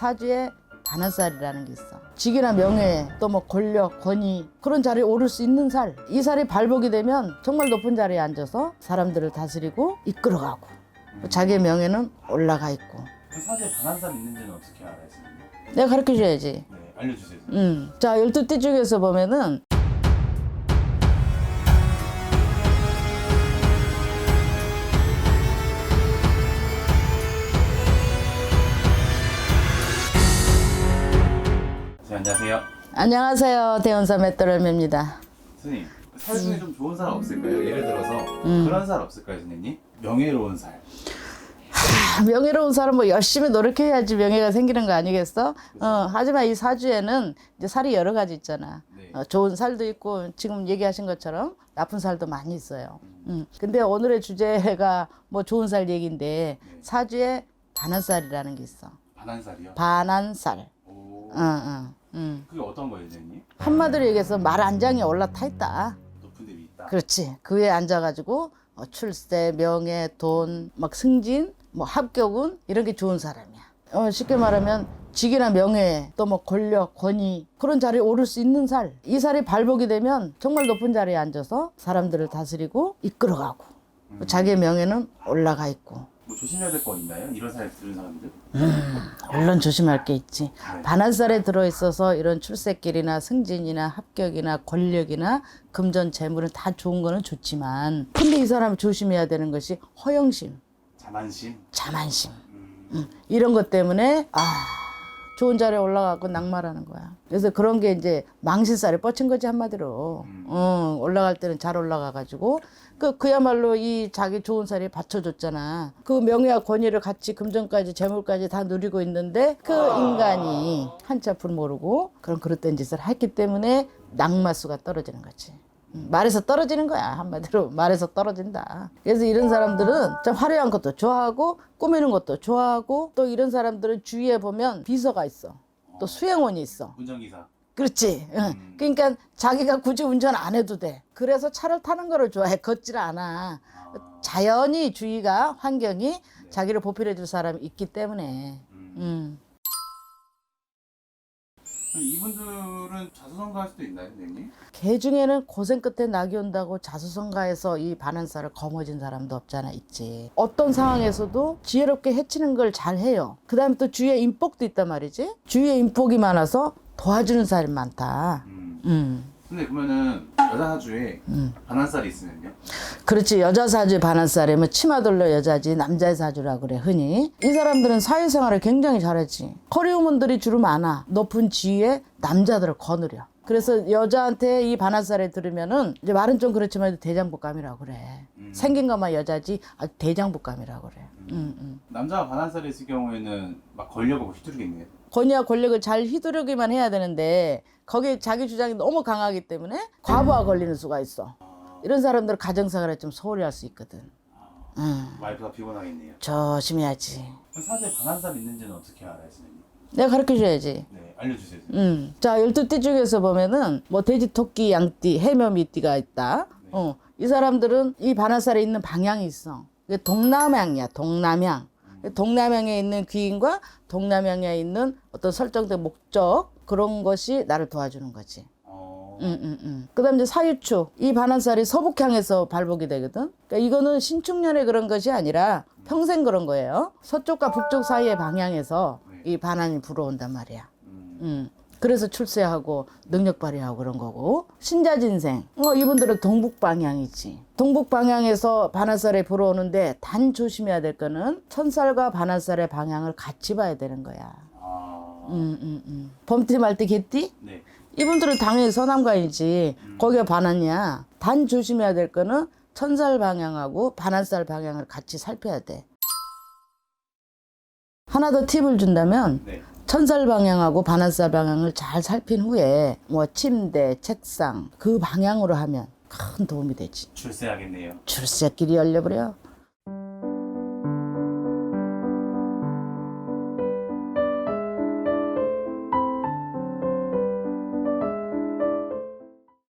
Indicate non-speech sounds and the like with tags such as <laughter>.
사주에 반한살이라는 게 있어. 직이나 명예, 또 뭐 권력, 권위 그런 자리에 오를 수 있는 살. 이 살이 발복이 되면 정말 높은 자리에 앉아서 사람들을 다스리고 이끌어가고 자기의 명예는 올라가 있고. 그 사주에 반한살 있는지는 어떻게 알아요, 선생님? 내가 가르쳐 줘야지. 네, 알려주세요. 음. 자, 12띠 중에서 보면은 안녕하세요. 안녕하세요. 대원사 맷돌매입니다. 선생님, 살 중에 좀 좋은 사람 없을까요? 예를 들어서 음. 그런 살 없을까요, 선생님? 명예로운 살. 아, 명예로운 사람 뭐 열심히 노력해야지 명예가 생기는 거 아니겠어? 어, 하지만 이 사주에는 이제 살이 여러 가지 있잖아. 네. 어, 좋은 살도 있고 지금 얘기하신 것처럼 나쁜 살도 많이 있어요. 음. 근데 오늘의 주제가 뭐 좋은 살 얘기인데 사주에 반한살이라는 게 있어. 반한 살이요? 반한살. 오, 어, 어, 음. 그게 어떤 거예요, 선생님? 한마디로 얘기해서 말 안장이 올라타 있다. 높은 데이 있다. 그렇지. 그 위에 앉아가지고 어, 출세, 명예, 돈, 막 승진, 뭐 합격운 이런 게 좋은 사람이야. 어, 쉽게 말하면 직이나 명예, 또 뭐 권력, 권위 그런 자리에 오를 수 있는 살. 이 살이 발복이 되면 정말 높은 자리에 앉아서 사람들을 다스리고 이끌어가고 자기의 명예는 올라가 있고. 뭐 조심해야 될 거 있나요? 이런 살 들은 사람들? 물론 조심할 게 있지. 네. 반한살에 들어있어서 이런 출세길이나 승진이나 합격이나 권력이나 금전 재물은 다 좋은 거는 좋지만 근데 이 사람이 조심해야 되는 것이 허영심, 자만심. 자만심 음, 음, 이런 것 때문에 아 좋은 자리에 올라가고 낙마라는 거야. 그래서 그런 게 이제 망신살에 뻗친 거지 한마디로. 어, 올라갈 때는 잘 올라가가지고 그 그야말로 이 자기 좋은 살이 받쳐줬잖아. 그 명예와 권위를 같이 금전까지 재물까지 다 누리고 있는데 그 인간이 한치 앞을 모르고 그런 그릇된 짓을 했기 때문에 낙마수가 떨어지는 거지. 음, 말에서 떨어지는 거야. 한마디로 <laughs> 말에서 떨어진다. 그래서 이런 사람들은 좀 화려한 것도 좋아하고 꾸미는 것도 좋아하고 또 이런 사람들은 주위에 보면 비서가 있어. 또 수행원이 있어. 운전기사. 그렇지. 응. 그러니까 자기가 굳이 운전 안 해도 돼. 그래서 차를 타는 거를 좋아해. 걷질 않아. 아, 자연히 주위가 환경이 자기를 보필해 줄 사람이 있기 때문에. 음. 이분들은 자수성가할 수도 있나요, 선생님? 개 중에는 고생 끝에 낙이 온다고 자수성가해서 이 반한살을 거머쥔 사람도 없잖아 있지 어떤 상황에서도 지혜롭게 해치는 걸 잘해요 그 다음에 또 주위에 인복도 있단 말이지 주위에 인복이 많아서 도와주는 사람이 많다 음. 음. 근데 그러면은 여자 사주에 음. 반한살이 있으면요? 그렇지. 여자 사주 반한살이면 치마 돌려 여자지 남자의 사주라 그래 흔히. 이 사람들은 사회생활을 굉장히 잘하지. 커리우먼들이 주로 많아. 높은 지위에 남자들을 거느려 그래서 여자한테 이 반한살에 들으면은 이제 말은 좀 그렇지만 대장복감이라고 그래 음. 생긴 것만 여자지 아주 대장복감이라고 그래 음, 음. 남자가 반한살이 있을 경우에는 막 걸려보고 휘두르겠네요. 권위와 권력을 잘 휘두르기만 해야 되는데 거기에 자기 주장이 너무 강하기 때문에 과부하 걸리는 수가 있어 이런 사람들은 가정생활에 좀 소홀히 할 수 있거든 음. 와이프가 피곤하겠네요. 조심해야지. 사주에 반한살 있는지는 어떻게 알아요, 선생님? 내가 가르쳐 줘야지. 네, 알려주세요. 선생님. 음. 자, 12띠 중에서 보면은 뭐 돼지, 토끼, 양띠, 해묘 미띠가 있다. 어. 이 사람들은 이 반화살에 있는 방향이 있어. 이게 동남향이야, 동남향. 동남향에 있는 귀인과 동남향에 있는 어떤 설정된 목적 그런 것이 나를 도와주는 거지. 어, 음, 음, 음. 그 다음에 이제 사유축. 이 반환살이 서북향에서 발복이 되거든. 그러니까 이거는 신축년의 그런 것이 아니라 평생 그런 거예요. 서쪽과 북쪽 사이의 방향에서 이 반환이 불어온단 말이야. 음, 음. 그래서 출세하고 능력 발휘하고 그런 거고. 신자 진생. 어 이분들은 동북 방향이지. 동북 방향에서 반환살에 불어오는데 단 조심해야 될 거는 천살과 반환살의 방향을 같이 봐야 되는 거야. 아, 음, 음, 음. 범띠 말띠 개띠 네. 이분들은 당연히 서남관이지. 거기가 반환이야. 단 조심해야 될 거는 천살 방향하고 반환살 방향을 같이 살펴야 돼 하나 더 팁을 준다면 네. 천살 방향하고 반환살 방향을 잘 살핀 후에 뭐 침대, 책상 그 방향으로 하면 큰 도움이 되지. 출세하겠네요. 출세길이 열려버려.